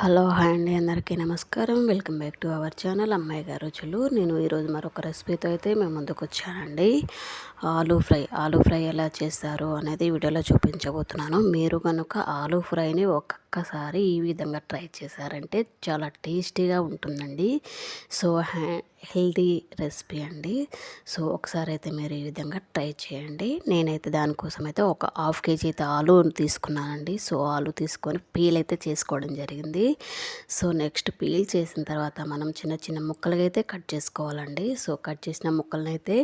Hello hi అండి అందరికీ నమస్కారం. Welcome back to our channel. అమ్మాయి గారు రుచులు నేను ఈరోజు మరొక రెసిపీతో అయితే మేము ముందుకు వచ్చానండి. ఆలూ ఫ్రై ఆలూ ఫ్రై ఎలా చేస్తారు అనేది వీడియోలో చూపించబోతున్నాను. మీరు కనుక ఆలూ ఫ్రైని ఒక ఒక్కసారి ఈ విధంగా ట్రై చేశారంటే చాలా టేస్టీగా ఉంటుందండి. సో హెల్తీ రెసిపీ అండి. సో ఒకసారి అయితే మీరు ఈ విధంగా ట్రై చేయండి. నేనైతే దానికోసం అయితే ఒక హాఫ్ కేజీ అయితే ఆలు తీసుకున్నానండి. సో ఆలు తీసుకొని పీల్ అయితే చేసుకోవడం జరిగింది. సో నెక్స్ట్ పీల్ చేసిన తర్వాత మనం చిన్న చిన్న ముక్కలుగా అయితే కట్ చేసుకోవాలండి. సో కట్ చేసిన ముక్కలను అయితే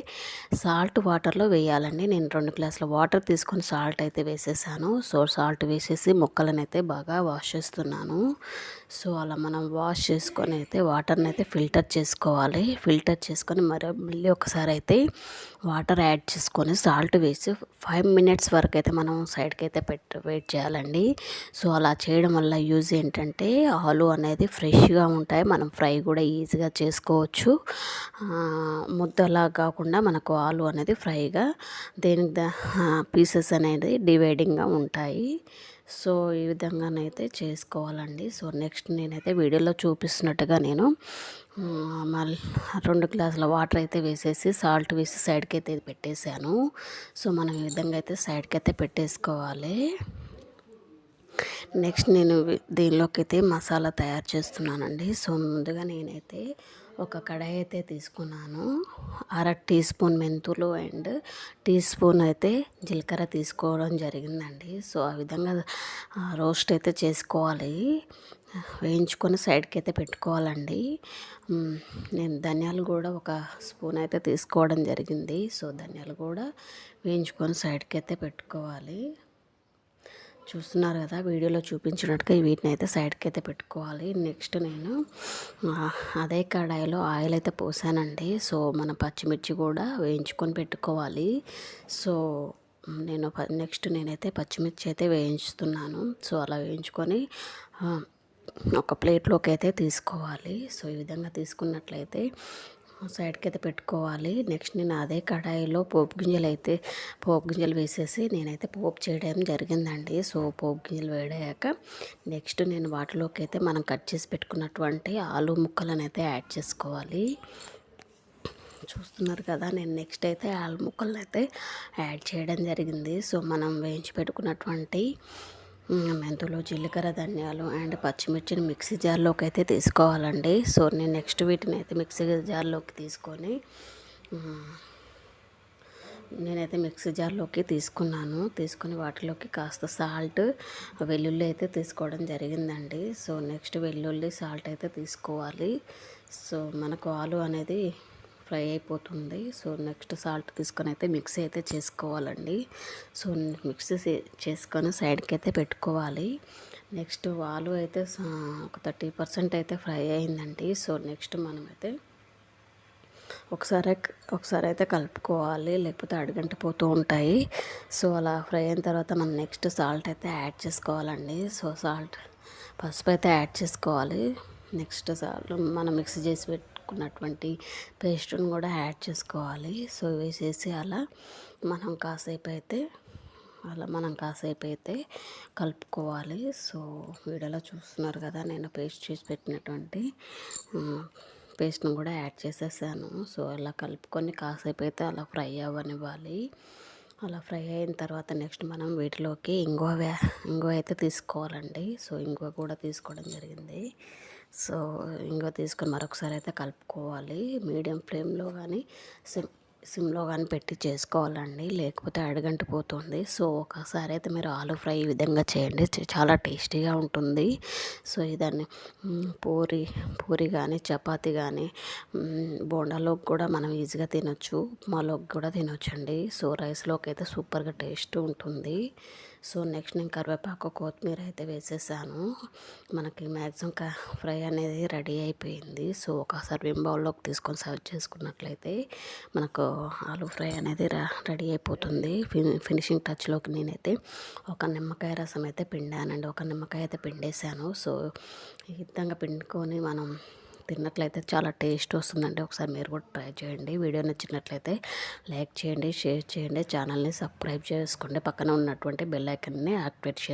సాల్ట్ వాటర్లో వేయాలండి. నేను రెండు గ్లాసుల వాటర్ తీసుకొని సాల్ట్ అయితే వేసేసాను. సో సాల్ట్ వేసేసి ముక్కలను అయితే బాగా వాష్ చేస్తున్నాను. సో అలా మనం వాష్ చేసుకొని అయితే వాటర్ని అయితే ఫిల్టర్ చేసుకోవాలి. ఫిల్టర్ చేసుకొని మరి మళ్ళీ ఒకసారి అయితే వాటర్ యాడ్ చేసుకొని సాల్ట్ వేసి ఫైవ్ మినిట్స్ వరకు అయితే మనం సైడ్కి అయితే పెట్టి వెయిట్ చేయాలండి. సో అలా చేయడం వల్ల యూజ్ ఏంటంటే ఆలు అనేది ఫ్రెష్గా ఉంటాయి. మనం ఫ్రై కూడా ఈజీగా చేసుకోవచ్చు. ముద్దలా కాకుండా మనకు ఆలు అనేది ఫ్రైగా దేనికి పీసెస్ అనేది డివైడింగ్గా ఉంటాయి. సో ఈ విధంగానైతే చేసుకోవాలండి. సో నెక్స్ట్ నేనైతే వీడియోలో చూపిస్తున్నట్టుగా నేను మళ్ళీ రెండు గ్లాసుల వాటర్ అయితే వేసేసి సాల్ట్ వేసి సైడ్కి అయితే పెట్టేశాను. సో మనం ఈ విధంగా అయితే సైడ్కి అయితే పెట్టేసుకోవాలి. నెక్స్ట్ నేను దీనిలోకి అయితే మసాలా తయారు చేస్తున్నానండి. సో ముందుగా నేనైతే ఒక కడాయి అయితే తీసుకున్నాను. అర టీ స్పూన్ మెంతులు అండ్ టీ స్పూన్ అయితే జీలకర్ర తీసుకోవడం జరిగిందండి. సో ఆ విధంగా రోస్ట్ అయితే చేసుకోవాలి. వేయించుకొని సైడ్కి అయితే పెట్టుకోవాలండి. నేను ధనియాలు కూడా ఒక స్పూన్ అయితే తీసుకోవడం జరిగింది. సో ధనియాలు కూడా వేయించుకొని సైడ్కి అయితే పెట్టుకోవాలి. చూస్తున్నారు కదా వీడియోలో చూపించినట్టుగా వీటిని అయితే సైడ్కి అయితే పెట్టుకోవాలి. నెక్స్ట్ నేను అదే కడాయిలో ఆయిల్ అయితే పోసానండి. సో మన పచ్చిమిర్చి కూడా వేయించుకొని పెట్టుకోవాలి. సో నేను నెక్స్ట్ నేనైతే పచ్చిమిర్చి అయితే వేయించుతున్నాను. సో అలా వేయించుకొని ఒక ప్లేట్లోకి అయితే తీసుకోవాలి. సో ఈ విధంగా తీసుకున్నట్లయితే సైడ్కి అయితే పెట్టుకోవాలి. నెక్స్ట్ నేను అదే కడాయిలో పోపు గింజలు అయితే పోపు గింజలు వేసేసి నేనైతే పోపు చేయడం జరిగిందండి. సో పోపు గింజలు వేడాక నెక్స్ట్ నేను వాటిలోకి అయితే మనం కట్ చేసి పెట్టుకున్నటువంటి ఆలు ముక్కలను అయితే యాడ్ చేసుకోవాలి. చూస్తున్నారు కదా నేను నెక్స్ట్ అయితే ఆలు ముక్కలను అయితే యాడ్ చేయడం జరిగింది. సో మనం వేయించి పెట్టుకున్నటువంటి మెంతులు జీలకర్ర ధనియాలు అండ్ పచ్చిమిర్చిని మిక్సీ జార్లోకి అయితే తీసుకోవాలండి. సో నేను నెక్స్ట్ వీటిని అయితే మిక్సీ జార్లోకి తీసుకొని నేనైతే మిక్సీ జార్లోకి తీసుకున్నాను. తీసుకుని వాటిలోకి కాస్త సాల్ట్ వెల్లుల్లి అయితే తీసుకోవడం జరిగిందండి. సో నెక్స్ట్ వెల్లుల్లి సాల్ట్ అయితే తీసుకోవాలి. సో మనకు ఆలు అనేది ఫ్రై అయిపోతుంది. సో నెక్స్ట్ సాల్ట్ తీసుకొని అయితే మిక్సీ అయితే చేసుకోవాలండి. సో మిక్సీ చేసుకొని సైడ్కి అయితే పెట్టుకోవాలి. నెక్స్ట్ ఆలు అయితే ఒక థర్టీ పర్సెంట్ అయితే ఫ్రై అయిందండి. సో నెక్స్ట్ మనమైతే ఒకసారి ఒకసారి అయితే కలుపుకోవాలి. లేకపోతే అడుగంటిపోతూ ఉంటాయి. సో అలా ఫ్రై అయిన తర్వాత మనం నెక్స్ట్ సాల్ట్ అయితే యాడ్ చేసుకోవాలండి. సో సాల్ట్ పసుపు అయితే యాడ్ చేసుకోవాలి. నెక్స్ట్ సార్లు మనం మిక్స్ చేసి పెట్టుకున్నటువంటి పేస్ట్ని కూడా యాడ్ చేసుకోవాలి. సో వేసేసి అలా మనం కాసేపు అయితే అలా మనం కాసేపు అయితే కలుపుకోవాలి. సో వీడియోలో చూస్తున్నారు కదా నేను పేస్ట్ చేసి పెట్టినటువంటి పేస్ట్ని కూడా యాడ్ చేసేసాను. సో అలా కలుపుకొని కాసేపు అయితే అలా ఫ్రై అవ్వనివ్వాలి. అలా ఫ్రై అయిన తర్వాత నెక్స్ట్ మనం వీటిలోకి ఇంగువ ఇంగువ అయితే తీసుకోవాలండి. సో ఇంగువ కూడా తీసుకోవడం జరిగింది. సో ఇంకా తీసుకొని మరొకసారి అయితే కలుపుకోవాలి. మీడియం ఫ్లేమ్లో కానీ సిమ్ సిమ్లో కానీ పెట్టి చేసుకోవాలండి. లేకపోతే అడగంటి పోతుంది సో ఒకసారి అయితే మీరు ఆలు ఫ్రై ఈ విధంగా చేయండి. చాలా టేస్టీగా ఉంటుంది. సో ఇదాన్ని పూరి పూరి కానీ చపాతి కానీ బోండాలోకి కూడా మనం ఈజీగా తినొచ్చు. ఉప్మాలోకి కూడా తినొచ్చండి. సో రైస్లోకి అయితే సూపర్గా టేస్ట్ ఉంటుంది. సో నెక్స్ట్ నేను కరివేపాకు కొత్తిమీర అయితే వేసేసాను. మనకి మ్యాక్సిమం ఫ్రై అనేది రెడీ అయిపోయింది. సో ఒక సర్వింగ్ బౌల్లోకి తీసుకొని సర్వ్ చేసుకున్నట్లయితే మనకు ఆలు ఫ్రై అనేది రెడీ అయిపోతుంది. ఫినిషింగ్ టచ్లోకి నేనైతే ఒక నిమ్మకాయ రసం అయితే పిండానండి. ఒక నిమ్మకాయ అయితే పిండేశాను. సో ఈ విధంగా పిండుకొని మనం తిన్నట్లయితే చాలా టేస్ట్ వస్తుందండి. ఒకసారి మీరు కూడా ట్రై చేయండి. వీడియో నచ్చినట్లయితే లైక్ చేయండి షేర్ చేయండి ఛానల్ని సబ్స్క్రైబ్ చేసుకోండి. పక్కన ఉన్నటువంటి బెల్ ఐకన్ని యాక్టివేట్ చేసుకోండి